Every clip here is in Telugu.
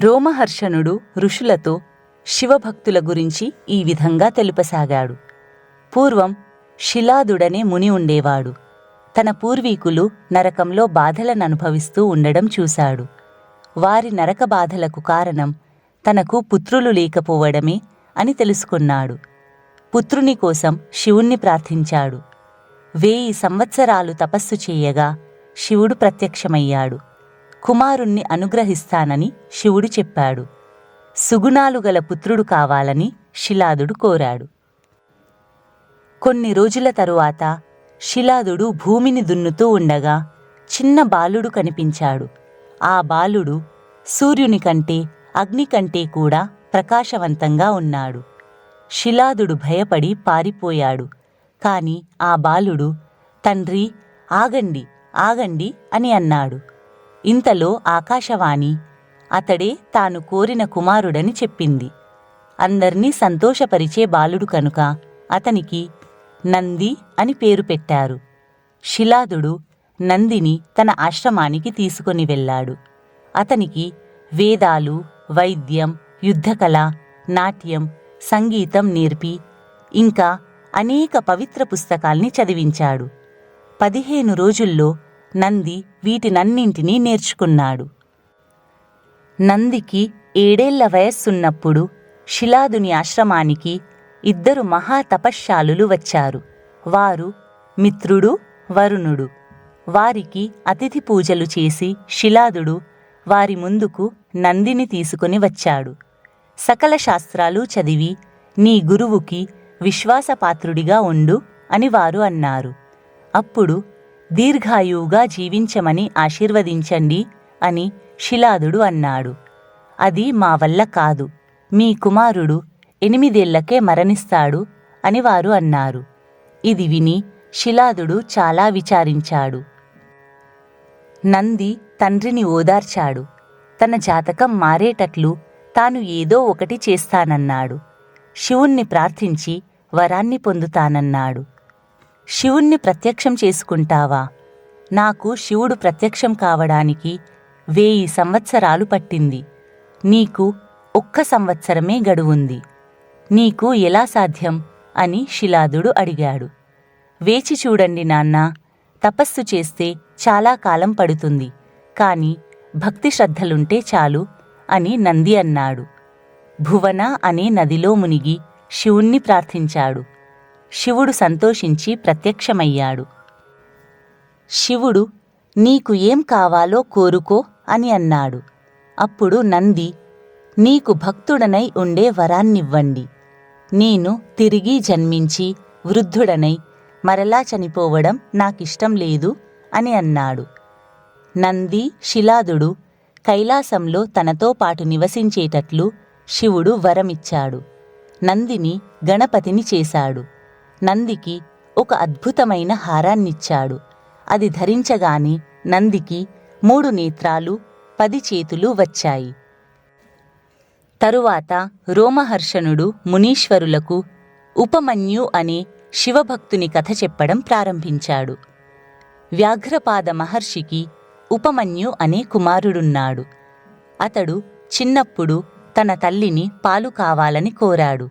రోమహర్షణుడు ఋషులతో శివభక్తుల గురించి ఈ విధంగా తెలుపసాగాడు. పూర్వం శిలాదుడనే ముని ఉండేవాడు. తన పూర్వీకులు నరకంలో బాధలను అనుభవిస్తూ ఉండడం చూశాడు. వారి నరక బాధలకు కారణం తనకు పుత్రులు లేకపోవడమే అని తెలుసుకున్నాడు. పుత్రుని కోసం శివుణ్ణి ప్రార్థించాడు. వేయి సంవత్సరాలు తపస్సు చేయగా శివుడు ప్రత్యక్షమయ్యాడు. కుమారుణ్ణి అనుగ్రహిస్తానని శివుడు చెప్పాడు. సుగుణాలు గల పుత్రుడు కావాలని శిలాదుడు కోరాడు. కొన్ని రోజుల తరువాత శిలాదుడు భూమిని దున్నుతూ ఉండగా చిన్న బాలుడు కనిపించాడు. ఆ బాలుడు సూర్యుని కంటే అగ్ని కంటే కూడా ప్రకాశవంతంగా ఉన్నాడు. శిలాదుడు భయపడి పారిపోయాడు. కాని ఆ బాలుడు తండ్రి ఆగండి ఆగండి అని అన్నాడు. ఇంతలో ఆకాశవాణి అతడే తాను కోరిన కుమారుడని చెప్పింది. అందర్నీ సంతోషపరిచే బాలుడు కనుక అతనికి నంది అని పేరు పెట్టారు. శిలాదుడు నందిని తన ఆశ్రమానికి తీసుకొని వెళ్ళాడు. అతనికి వేదాలు వైద్యం యుద్ధకళ నాట్యం సంగీతం నేర్పి ఇంకా అనేక పవిత్ర పుస్తకాల్ని చదివించాడు. పదిహేను రోజుల్లో నంది వీటినన్నింటినీ నేర్చుకున్నాడు. నందికి ఏడేళ్ళ వయస్సున్నప్పుడు శిలాదుని ఆశ్రమానికి ఇద్దరు మహాతపశ్శాలులు వచ్చారు. వారు మిత్రుడు వరుణుడు. వారికి అతిథి పూజలు చేసి శిలాదుడు వారి ముందుకు నందిని తీసుకుని వచ్చాడు. సకల శాస్త్రాలు చదివి నీ గురువుకి విశ్వాసపాత్రుడిగా ఉండు అని వారు అన్నారు. అప్పుడు దీర్ఘాయువుగా జీవించమని ఆశీర్వదించండి అని శిలాదుడు అన్నాడు. అది మా వల్ల కాదు. మీ కుమారుడు ఎనిమిదేళ్ళకే మరణిస్తాడు అని వారు అన్నారు. ఇది విని శిలాదుడు చాలా విచారించాడు. నంది తండ్రిని ఓదార్చాడు. తన జాతకం మారేటట్లు తాను ఏదో ఒకటి చేస్తానన్నాడు. శివుణ్ణి ప్రార్థించి వరాన్ని పొందుతానన్నాడు. శివుణ్ణి ప్రత్యక్షం చేసుకుంటావా? నాకు శివుడు ప్రత్యక్షం కావడానికి వేయి సంవత్సరాలు పట్టింది. నీకు ఒక్క సంవత్సరమే గడువుంది. నీకు ఎలా సాధ్యం? అని శిలాదుడు అడిగాడు. వేచి చూడండి నాన్న తపస్సు చేస్తే చాలా కాలం పడుతుంది. కాని భక్తి శ్రద్ధలుంటే చాలు అని నంది అన్నాడు. భువన అనే నదిలో మునిగి శివుణ్ణి ప్రార్థించాడు. శివుడు సంతోషించి ప్రత్యక్షమయ్యాడు. శివుడు నీకు ఏం కావాలో కోరుకో అని అన్నాడు. అప్పుడు నంది నీకు భక్తుడనై ఉండే వరాన్నివ్వండి. నేను తిరిగి జన్మించి వృద్ధుడనై మరలా చనిపోవడం నాకిష్టం లేదు అని అన్నాడు. నంది శిలాదుడు కైలాసంలో తనతో పాటు నివసించేటట్లు శివుడు వరమిచ్చాడు. నందిని గణపతిని చేశాడు. నందికి ఒక అద్భుతమైన హారాన్నిచ్చాడు. అది ధరించగానే నందికి మూడు నేత్రాలు పది చేతులు వచ్చాయి. తరువాత రోమహర్షణుడు మునీశ్వరులకు ఉపమన్యు అనే శివభక్తుని కథ చెప్పడం ప్రారంభించాడు. వ్యాఘ్రపాద మహర్షికి ఉపమన్యు అనే కుమారుడున్నాడు. అతడు చిన్నప్పుడు తన తల్లిని పాలు కావాలని కోరాడు.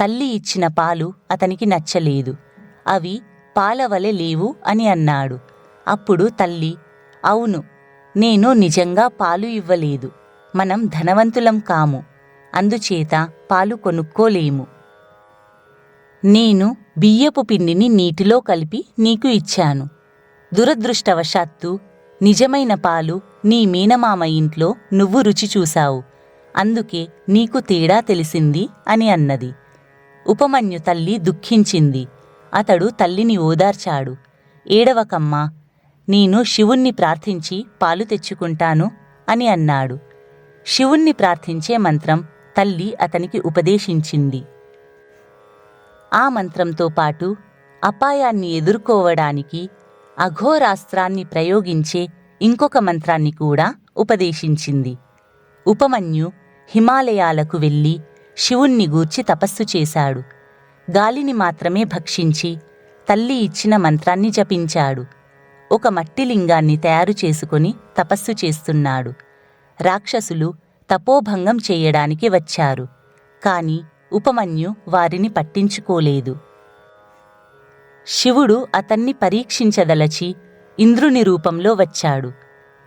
తల్లి ఇచ్చిన పాలు అతనికి నచ్చలేదు. అవి పాలవలె లేవు అని అన్నాడు. అప్పుడు తల్లి అవును నేను నిజంగా పాలు ఇవ్వలేదు. మనం ధనవంతులం కాము. అందుచేత పాలు కొనుక్కోలేము. నేను బియ్యపు పిండిని నీటిలో కలిపి నీకు ఇచ్చాను. దురదృష్టవశాత్తు నిజమైన పాలు నీ మీనమామ ఇంట్లో నువ్వు రుచి చూశావు. అందుకే నీకు తేడా తెలిసింది అని అన్నది. ఉపమన్యు తల్లి దుఃఖించింది. అతడు తల్లిని ఓదార్చాడు. ఏడవకమ్మా నేను శివుణ్ణి ప్రార్థించి పాలు తెచ్చుకుంటాను అని అన్నాడు. శివుణ్ణి ప్రార్థించే మంత్రం తల్లి అతనికి ఉపదేశించింది. ఆ మంత్రంతో పాటు అపాయాన్ని ఎదుర్కోవడానికి అఘోరాస్త్రాన్ని ప్రయోగించే ఇంకొక మంత్రాన్ని కూడా ఉపదేశించింది. ఉపమన్యు హిమాలయాలకు వెళ్ళి శివుణ్ణి గూర్చి తపస్సు చేశాడు. గాలిని మాత్రమే భక్షించి తల్లి ఇచ్చిన మంత్రాన్ని జపించాడు. ఒక మట్టి లింగాన్ని తయారు చేసుకొని తపస్సు చేస్తున్నాడు. రాక్షసులు తపోభంగం చేయడానికి వచ్చారు. కాని ఉపమన్యు వారిని పట్టించుకోలేదు. శివుడు అతన్ని పరీక్షించదలచి ఇంద్రుని రూపంలో వచ్చాడు.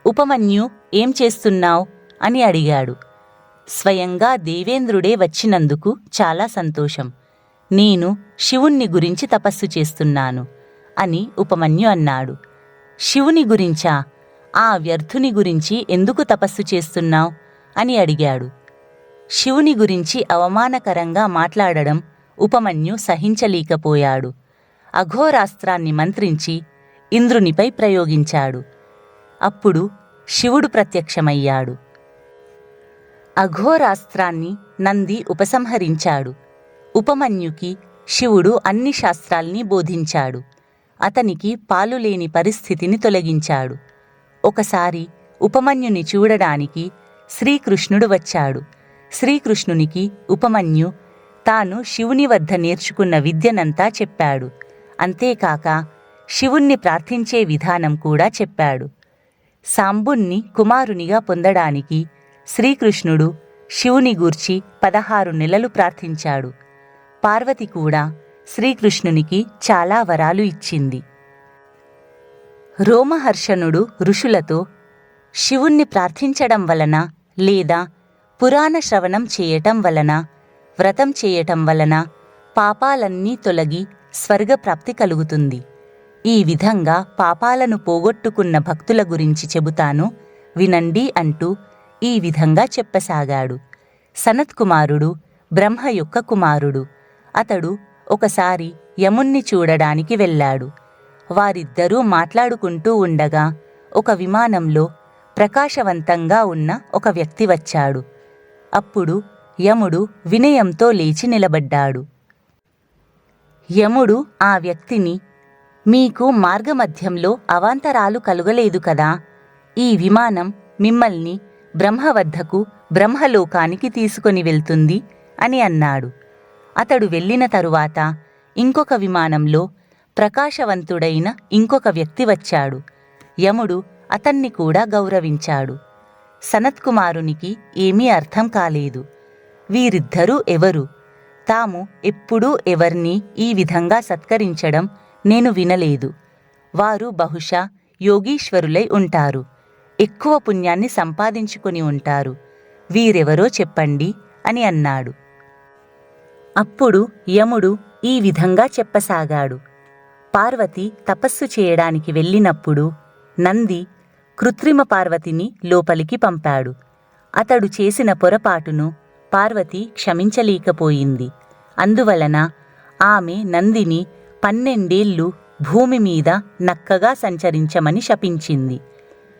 ఉపమన్యు ఏం చేస్తున్నావ్? అని అడిగాడు. స్వయంగా దేవేంద్రుడే వచ్చినందుకు చాలా సంతోషం. నేను శివుణ్ణి గురించి తపస్సు చేస్తున్నాను అని ఉపమన్యు అన్నాడు. శివుని గురించా? ఆ వ్యర్థుని గురించి ఎందుకు తపస్సు చేస్తున్నావు? అని అడిగాడు. శివుని గురించి అవమానకరంగా మాట్లాడడం ఉపమన్యు సహించలేకపోయాడు. అఘోరాస్త్రాన్ని మంత్రించి ఇంద్రునిపై ప్రయోగించాడు. అప్పుడు శివుడు ప్రత్యక్షమయ్యాడు. అఘోరాస్త్రాన్ని నంది ఉపసంహరించాడు. ఉపమన్యుకి శివుడు అన్ని శాస్త్రాల్ని బోధించాడు. అతనికి పాలులేని పరిస్థితిని తొలగించాడు. ఒకసారి ఉపమన్యుని చూడడానికి శ్రీకృష్ణుడు వచ్చాడు. శ్రీకృష్ణునికి ఉపమన్యు తాను శివుని వద్ద నేర్చుకున్న విద్యనంతా చెప్పాడు. అంతేకాక శివుణ్ణి ప్రార్థించే విధానం కూడా చెప్పాడు. సాంబుణ్ణి కుమారునిగా పొందడానికి శ్రీకృష్ణుడు శివుని గూర్చి పదహారు నెలలు ప్రార్థించాడు. పార్వతి కూడా శ్రీకృష్ణునికి చాలా వరాలు ఇచ్చింది. రోమహర్షణుడు ఋషులతో శివుణ్ణి ప్రార్థించడం వలన లేదా పురాణ శ్రవణం చేయటం వలన వ్రతం చేయటం వలన పాపాలన్నీ తొలగి స్వర్గప్రాప్తి కలుగుతుంది. ఈ విధంగా పాపాలను పోగొట్టుకున్న భక్తుల గురించి చెబుతాను వినండి అంటూ ఈ విధంగా చెప్పసాగాడు. సనత్కుమారుడు బ్రహ్మ యొక్క కుమారుడు. అతడు ఒకసారి యముణ్ణి చూడడానికి వెళ్ళాడు. వారిద్దరూ మాట్లాడుకుంటూ ఉండగా ఒక విమానంలో ప్రకాశవంతంగా ఉన్న ఒక వ్యక్తి వచ్చాడు. అప్పుడు యముడు వినయంతో లేచి నిలబడ్డాడు. యముడు ఆ వ్యక్తిని మీకు మార్గమధ్యంలో అవాంతరాలు కలుగలేదు కదా? ఈ విమానం మిమ్మల్ని బ్రహ్మ వద్దకు బ్రహ్మలోకానికి తీసుకొని వెళ్తుంది అని అన్నాడు. అతడు వెళ్ళిన తరువాత ఇంకొక విమానంలో ప్రకాశవంతుడైన ఇంకొక వ్యక్తి వచ్చాడు. యముడు అతన్ని కూడా గౌరవించాడు. సనత్కుమారునికి ఏమీ అర్థం కాలేదు. వీరిద్దరూ ఎవరు? తాము ఎప్పుడూ ఎవర్ని ఈ విధంగా సత్కరించడం నేను వినలేదు. వారు బహుశా యోగీశ్వరులై ఉంటారు. ఎక్కువ పుణ్యాన్ని సంపాదించుకుని ఉంటారు. వీరెవరో చెప్పండి అని అన్నాడు. అప్పుడు యముడు ఈ విధంగా చెప్పసాగాడు. పార్వతి తపస్సు చేయడానికి వెళ్ళినప్పుడు నంది కృత్రిమ పార్వతిని లోపలికి పంపాడు. అతడు చేసిన పొరపాటును పార్వతి క్షమించలేకపోయింది. అందువలన ఆమె నందిని పన్నెండేళ్ళు భూమి మీద నక్కగా సంచరించమని శపించింది.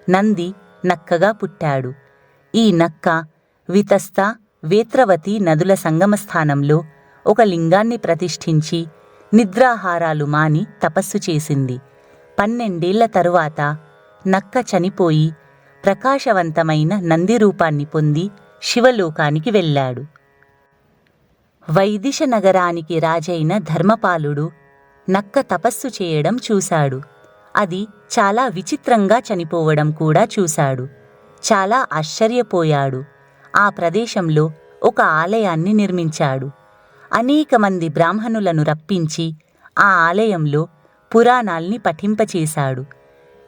నంది నక్కగా పుట్టాడు. ఈ నక్క వితస్త వేత్రవతి నదుల సంగమస్థానంలో ఒక లింగాన్ని ప్రతిష్ఠించి నిద్రాహారాలు మాని తపస్సు చేసింది. పన్నెండేళ్ళ తరువాత నక్క చనిపోయి ప్రకాశవంతమైన నంది రూపాన్ని పొంది శివలోకానికి వెళ్ళాడు. వైదిశ నగరానికి రాజైన ధర్మపాలుడు నక్క తపస్సు చేయడం చూశాడు. అది చాలా విచిత్రంగా చనిపోవడం కూడా చూశాడు. చాలా ఆశ్చర్యపోయాడు. ఆ ప్రదేశంలో ఒక ఆలయాన్ని నిర్మించాడు. అనేక మంది బ్రాహ్మణులను రప్పించి ఆ ఆలయంలో పురాణాల్ని పఠింపచేశాడు.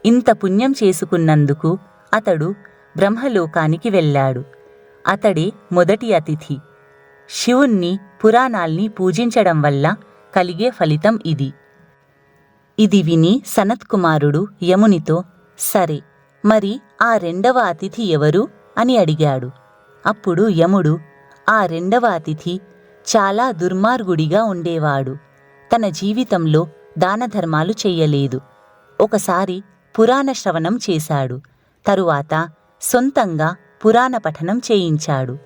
ఇంత పుణ్యం చేసుకున్నందుకు అతడు బ్రహ్మలోకానికి వెళ్ళాడు. అతడే మొదటి అతిథి. శివుణ్ణి పురాణాల్ని పూజించడం వల్ల కలిగే ఫలితం ఇది. ఇది విని సనత్కుమారుడు యమునితో సరే మరి ఆ రెండవ అతిథి ఎవరు? అని అడిగాడు. అప్పుడు యముడు ఆ రెండవ అతిథి చాలా దుర్మార్గుడిగా ఉండేవాడు. తన జీవితంలో దానధర్మాలు చెయ్యలేదు ఒకసారి పురాణ శ్రవణం చేశాడు. తరువాత సొంతంగా పురాణ పఠనం చేయించాడు.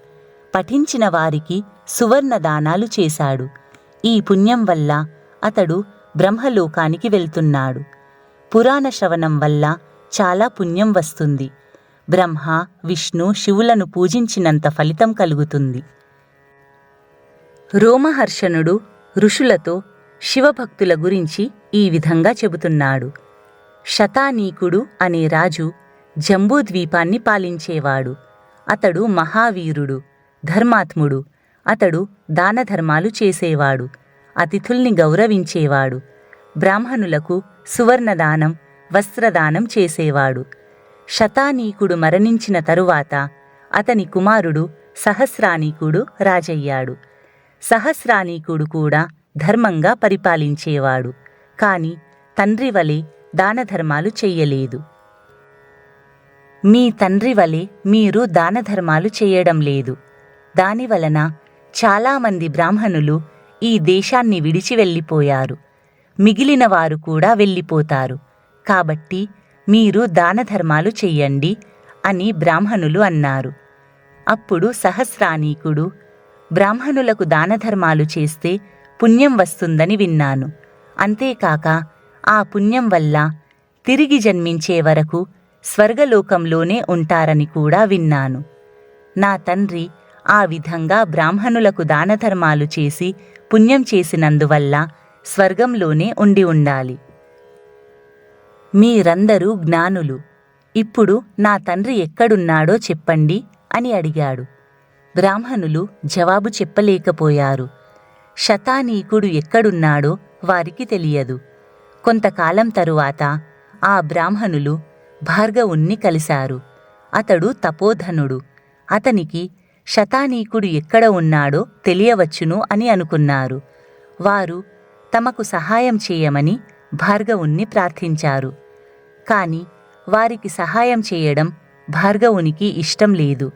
పఠించిన వారికి సువర్ణ దానాలు చేశాడు. ఈ పుణ్యం వల్ల అతడు బ్రహ్మలోకానికి వెళ్తున్నాడు. పురాణ శ్రవణం వల్ల చాలా పుణ్యం వస్తుంది. బ్రహ్మ విష్ణు శివులను పూజించినంత ఫలితం కలుగుతుంది. రోమహర్షణుడు ఋషులతో శివభక్తుల గురించి ఈ విధంగా చెబుతున్నాడు. శతానీకుడు అనే రాజు జంబూద్వీపాన్ని పాలించేవాడు. అతడు మహావీరుడు ధర్మాత్ముడు. అతడు దానధర్మాలు చేసేవాడు. అతిథుల్ని గౌరవించేవాడు. బ్రాహ్మణులకు సువర్ణదానం వస్త్రదానం చేసేవాడు. శతానీకుడు మరణించిన తరువాత అతని కుమారుడు సహస్రానీకుడు రాజయ్యాడు. సహస్రానీకుడు కూడా ధర్మంగా పరిపాలించేవాడు. కాని తండ్రి వలె దానధర్మాలు చెయ్యలేదు మీ తండ్రి వలె మీరు దానధర్మాలు చేయడం లేదు. దానివలన చాలామంది బ్రాహ్మణులు ఈ దేశాన్ని విడిచి వెళ్ళిపోయారు. మిగిలిన వారు కూడా వెళ్ళిపోతారు. కాబట్టి మీరు దానధర్మాలు చెయ్యండి అని బ్రాహ్మణులు అన్నారు. అప్పుడు సహస్రానీకుడు బ్రాహ్మణులకు దానధర్మాలు చేస్తే పుణ్యం వస్తుందని విన్నాను. అంతేకాక ఆ పుణ్యం వల్ల తిరిగి జన్మించే వరకు స్వర్గలోకంలోనే ఉంటారని కూడా విన్నాను. నా తండ్రి ఆ విధంగా బ్రాహ్మణులకు దానధర్మాలు చేసి పుణ్యం చేసినందువల్ల స్వర్గంలోనే ఉండి ఉండాలి. మీరందరూ జ్ఞానులు. ఇప్పుడు నా తండ్రి ఎక్కడున్నాడో చెప్పండి అని అడిగాడు. బ్రాహ్మణులు జవాబు చెప్పలేకపోయారు. శతానీకుడు ఎక్కడున్నాడో వారికి తెలియదు. కొంతకాలం తరువాత ఆ బ్రాహ్మణులు భార్గవుణ్ణి కలిశారు. అతడు తపోధనుడు. అతనికి శతానీకుడు ఎక్కడ ఉన్నాడో తెలియవచ్చును అని అనుకున్నారు. వారు తమకు సహాయం చేయమని భార్గవుణ్ణి ప్రార్థించారు. కాని వారికి సహాయం చేయడం భార్గవునికి ఇష్టం లేదు.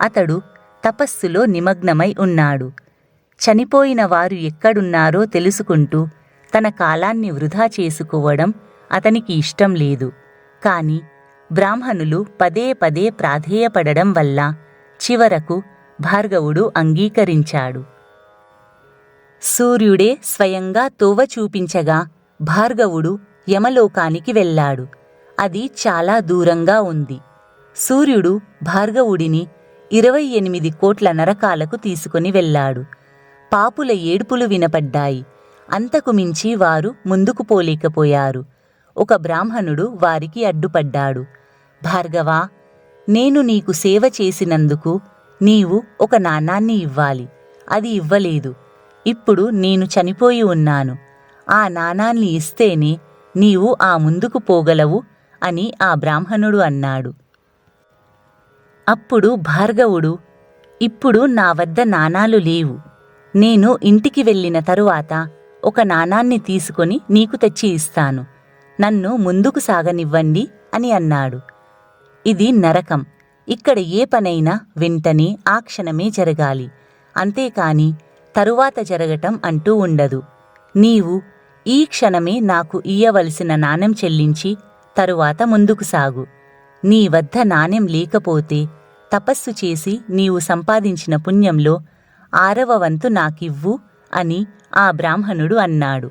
అతడు తపస్సులో నిమగ్నమై ఉన్నాడు. చనిపోయిన వారు ఎక్కడున్నారో తెలుసుకుంటూ తన కాలాన్ని వృధా చేసుకోవడం అతనికి ఇష్టం లేదు. కాని బ్రాహ్మణులు పదే పదే ప్రాధేయపడడం వల్ల చివరకు భార్గవుడు అంగీకరించాడు. సూర్యుడే స్వయంగా తోవ చూపించగా భార్గవుడు యమలోకానికి వెళ్ళాడు. అది చాలా దూరంగా ఉంది. సూర్యుడు భార్గవుడిని ఇరవై ఎనిమిది కోట్ల నరకాలకు తీసుకుని వెళ్ళాడు. పాపుల ఏడుపులు వినపడ్డాయి. అంతకు మించి వారు ముందుకు పోలేకపోయారు. ఒక బ్రాహ్మణుడు వారికి అడ్డుపడ్డాడు. భార్గవా నేను నీకు సేవ చేసినందుకు నీవు ఒక నాణాన్ని ఇవ్వాలి. అది ఇవ్వలేదు. ఇప్పుడు నేను చనిపోయి ఉన్నాను. ఆ నాణాన్ని ఇస్తేనే నీవు ఆ ముందుకు పోగలవు అని ఆ బ్రాహ్మణుడు అన్నాడు. అప్పుడు భార్గవుడు ఇప్పుడు నా వద్ద నాణాలు లేవు. నేను ఇంటికి వెళ్ళిన తరువాత ఒక నాణాన్ని తీసుకొని నీకు తెచ్చి ఇస్తాను. నన్ను ముందుకు సాగనివ్వండి అని అన్నాడు. ఇది నరకం. ఇక్కడ ఏ పనైనా వెంటనే ఆ క్షణమే జరగాలి. అంతేకాని తరువాత జరగటం అంటూ ఉండదు. నీవు ఈ క్షణమే నాకు ఇయ్యవలసిన నాణెం చెల్లించి తరువాత ముందుకు సాగు. నీ వద్ద నాణెం లేకపోతే తపస్సు చేసి నీవు సంపాదించిన పుణ్యంలో ఆరవ వంతు నాకివ్వు అని ఆ బ్రాహ్మణుడు అన్నాడు.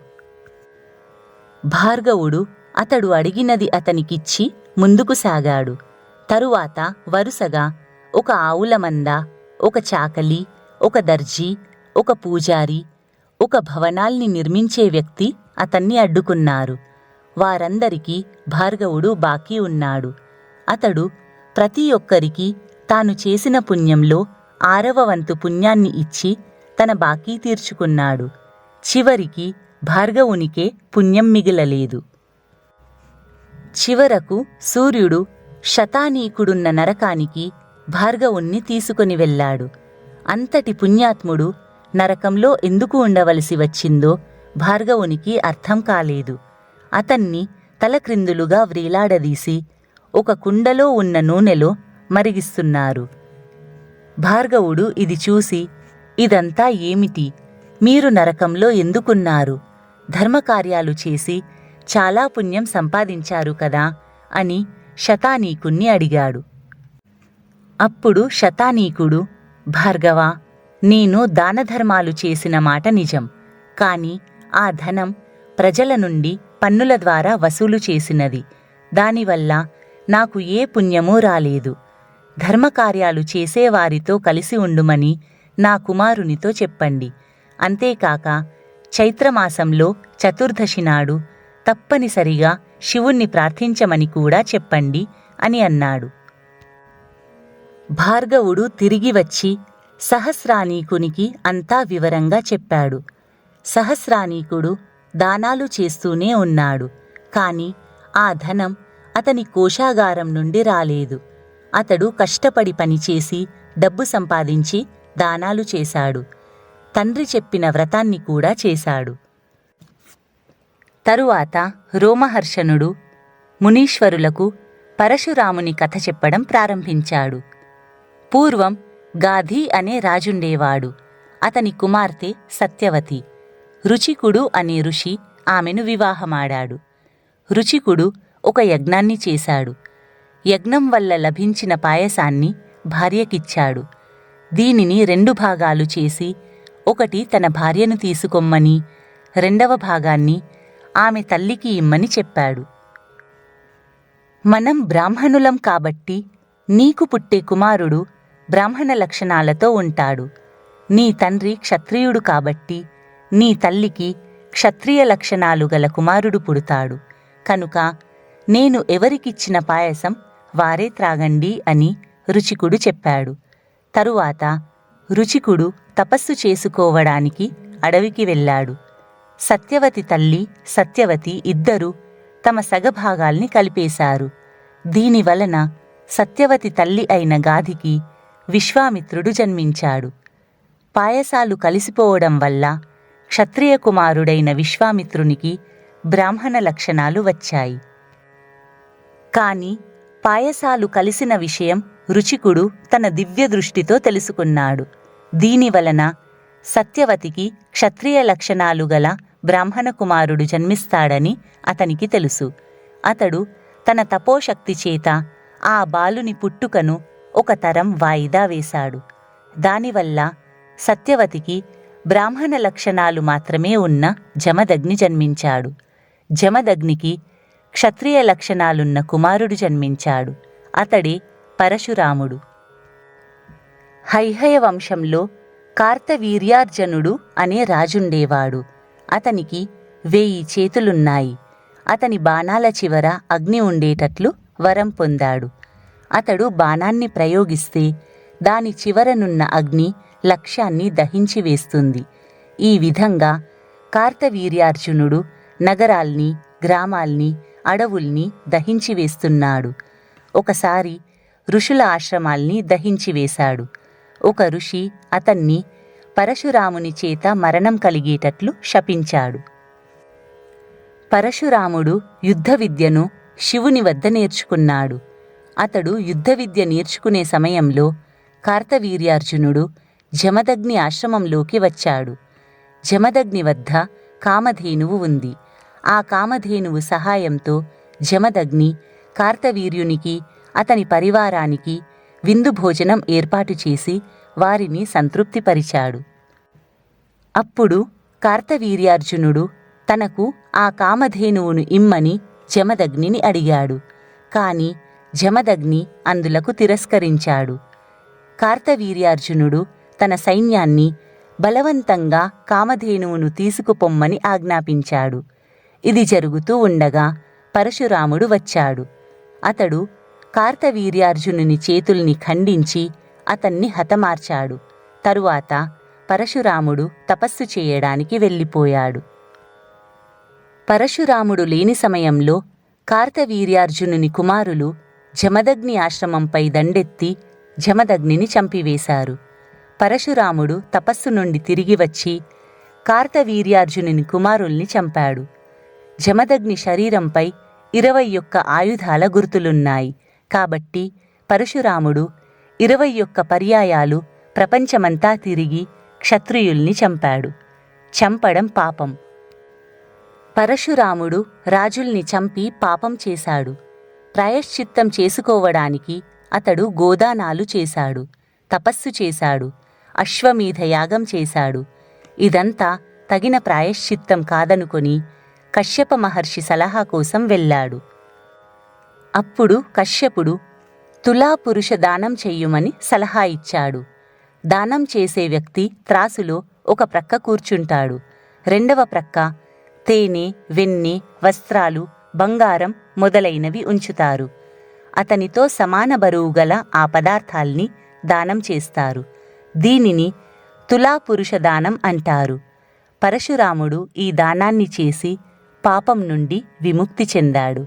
భార్గవుడు అతడు అడిగినది అతనికిచ్చి ముందుకు సాగాడు. తరువాత వరుసగా ఒక ఆవుల మంద ఒక చాకలి ఒక దర్జీ ఒక పూజారి ఒక భవనాల్ని నిర్మించే వ్యక్తి అతన్ని అడ్డుకున్నారు. వారందరికీ భార్గవుడు బాకీ ఉన్నాడు. అతడు ప్రతి ఒక్కరికి తాను చేసిన పుణ్యంలో ఆరవ వంతు పుణ్యాన్ని ఇచ్చి తన బాకీ తీర్చుకున్నాడు. చివరికి భార్గవునికే పుణ్యం మిగిలలేదు. చివరకు సూర్యుడు శతానీకుడున్న నరకానికి భార్గవుణ్ణి తీసుకుని వెళ్ళాడు. అంతటి పుణ్యాత్ముడు నరకంలో ఎందుకు ఉండవలసి వచ్చిందో భార్గవునికి అర్థం కాలేదు. అతన్ని తలక్రిందులుగా వ్రేలాడదీసి ఒక కుండలో ఉన్న నూనెలో మరిగిస్తున్నారు. భార్గవుడు ఇది చూసి ఇదంతా ఏమిటి? మీరు నరకంలో ఎందుకున్నారు? ధర్మకార్యాలు చేసి చాలా పుణ్యం సంపాదించారు కదా అని శతానీకుణ్ణి అడిగాడు. అప్పుడు శతానీకుడు భార్గవా నేను దానధర్మాలు చేసిన మాట నిజం. కాని ఆ ధనం ప్రజల నుండి పన్నుల ద్వారా వసూలు చేసినది. దానివల్ల నాకు ఏ పుణ్యమూ రాలేదు. ధర్మకార్యాలు చేసేవారితో కలిసి ఉండుమని నా కుమారునితో చెప్పండి. అంతేకాక చైత్రమాసంలో చతుర్దశి నాడు తప్పనిసరిగా శివుణ్ణి ప్రార్థించమని కూడా చెప్పండి అని అన్నాడు. భార్గవుడు తిరిగి వచ్చి సహస్రానీకునికి అంతా వివరంగా చెప్పాడు. సహస్రానీకుడు దానాలు చేస్తూనే ఉన్నాడు. కాని ఆ ధనం అతని కోశాగారం నుండి రాలేదు. అతడు కష్టపడి పనిచేసి డబ్బు సంపాదించి దానాలు చేశాడు. తండ్రి చెప్పిన వ్రతాన్ని కూడా చేశాడు. తరువాత రోమహర్షణుడు మునీశ్వరులకు పరశురాముని కథ చెప్పడం ప్రారంభించాడు. పూర్వం గాధీ అనే రాజుండేవాడు. అతని కుమార్తె సత్యవతి. రుచికుడు అనే ఋషి ఆమెను వివాహమాడాడు. రుచికుడు ఒక యజ్ఞాన్ని చేశాడు. యజ్ఞం వల్ల లభించిన పాయసాన్ని భార్యకిచ్చాడు. దీనిని రెండు భాగాలు చేసి ఒకటి తన భార్యను తీసుకొమ్మని రెండవ భాగాన్ని ఆమె తల్లికి ఇమ్మని చెప్పాడు. మనం బ్రాహ్మణులం కాబట్టి నీకు పుట్టే కుమారుడు బ్రాహ్మణ లక్షణాలతో ఉంటాడు. నీ తండ్రి క్షత్రియుడు కాబట్టి నీ తల్లికి క్షత్రియ లక్షణాలు గల కుమారుడు పుడతాడు. కనుక నేను ఎవరికిచ్చిన పాయసం వారే త్రాగండి అని రుచికుడు చెప్పాడు. తరువాత రుచికుడు తపస్సు చేసుకోవడానికి అడవికి వెళ్ళాడు. సత్యవతి తల్లి సత్యవతి ఇద్దరూ తమ సగభాగాల్ని కలిపేశారు. దీనివలన సత్యవతి తల్లి అయిన గాధికి విశ్వామిత్రుడు జన్మించాడు. పాయసాలు కలిసిపోవడం వల్ల క్షత్రియ కుమారుడైన విశ్వామిత్రునికి బ్రాహ్మణ లక్షణాలు వచ్చాయి. కాని పాయసాలు కలిసిన విషయం రుచికుడు తన దివ్య దృష్టితో తెలుసుకున్నాడు దీనివలన సత్యవతికి క్షత్రియ లక్షణాలు గల బ్రాహ్మణ కుమారుడు జన్మిస్తాడని అతనికి తెలుసు. అతడు తన తపోశక్తి చేత ఆ బాలుని పుట్టుకను ఒక తరం వాయిదా వేశాడు. దానివల్ల సత్యవతికి బ్రాహ్మణ లక్షణాలు మాత్రమే ఉన్న జమదగ్ని జన్మించాడు. జమదగ్నికి క్షత్రియ లక్షణాలున్న కుమారుడు జన్మించాడు. అతడే పరశురాముడు. హైహయ వంశంలో కార్తవీర్యార్జనుడు అనే రాజుండేవాడు. అతనికి వేయి చేతులున్నాయి. అతని బాణాల చివర అగ్ని ఉండేటట్లు వరం పొందాడు. అతడు బాణాన్ని ప్రయోగిస్తే దాని చివరనున్న అగ్ని లక్ష్యాన్ని దహించి వేస్తుంది. ఈ విధంగా కార్తవీర్యార్జునుడు నగరాల్ని గ్రామాల్ని అడవుల్ని దహించి వేస్తున్నాడు. ఒకసారి ఋషుల ఆశ్రమాల్ని దహించి వేశాడు. ఒక ఋషి అతన్ని పరశురాముని చేత మరణం కలిగేటట్లు శపించాడు. పరశురాముడు యుద్ధ విద్యను శివుని వద్ద నేర్చుకున్నాడు. అతడు యుద్ధ విద్య నేర్చుకునే సమయంలో కార్తవీర్యార్జునుడు జమదగ్ని ఆశ్రమంలోకి వచ్చాడు. జమదగ్ని వద్ద కామధేనువు ఉంది. ఆ కామధేనువు సహాయంతో జమదగ్ని కార్తవీర్యునికి అతని పరివారానికి విందు భోజనం ఏర్పాటు చేసి వారిని సంతృప్తిపరిచాడు. అప్పుడు కార్తవీర్యార్జునుడు తనకు ఆ కామధేనువును ఇమ్మని జమదగ్నిని అడిగాడు. కాని జమదగ్ని అందులకు తిరస్కరించాడు. కార్తవీర్యార్జునుడు తన సైన్యాన్ని బలవంతంగా కామధేనువును తీసుకుపొమ్మని ఆజ్ఞాపించాడు. ఇది జరుగుతూ ఉండగా పరశురాముడు వచ్చాడు. అతడు కార్తవీర్యార్జునుని చేతుల్ని ఖండించి అతన్ని హతమార్చాడు. తరువాత పరశురాముడు తపస్సు చేయడానికి వెళ్ళిపోయాడు. పరశురాముడు లేని సమయంలో కార్తవీర్యార్జునుని కుమారులు జమదగ్ని ఆశ్రమంపై దండెత్తి జమదగ్నిని చంపివేశారు. పరశురాముడు తపస్సు నుండి తిరిగి వచ్చి కార్తవీర్యార్జునుని కుమారుల్ని చంపాడు. జమదగ్ని శరీరంపై ఇరవై ఒక్క ఆయుధాల గుర్తులున్నాయి. కాబట్టి పరశురాముడు ఇరవై ఒక్క పర్యాయాలు ప్రపంచమంతా తిరిగి క్షత్రియుల్ని చంపాడు. చంపడం పాపం. పరశురాముడు రాజుల్ని చంపి పాపం చేశాడు. ప్రాయశ్చిత్తం చేసుకోవడానికి అతడు గోదానాలు చేశాడు తపస్సు చేశాడు అశ్వమీధ యాగం చేశాడు. ఇదంతా తగిన ప్రాయశ్చిత్తం కాదనుకొని కశ్యప మహర్షి సలహా కోసం వెళ్ళాడు. అప్పుడు కశ్యపుడు తులాపురుష దానం చెయ్యుమని సలహా ఇచ్చాడు. దానం చేసే వ్యక్తి త్రాసులో ఒక ప్రక్క కూర్చుంటాడు. రెండవ ప్రక్క తేనె వెన్నె వస్త్రాలు బంగారం మొదలైనవి ఉంచుతారు. అతనితో సమాన బరువు గల ఆ పదార్థాల్ని దానం చేస్తారు. దీనిని తులాపురుష దానం అంటారు. పరశురాముడు ఈ దానాన్ని చేసి పాపం నుండి విముక్తి చెందాడు.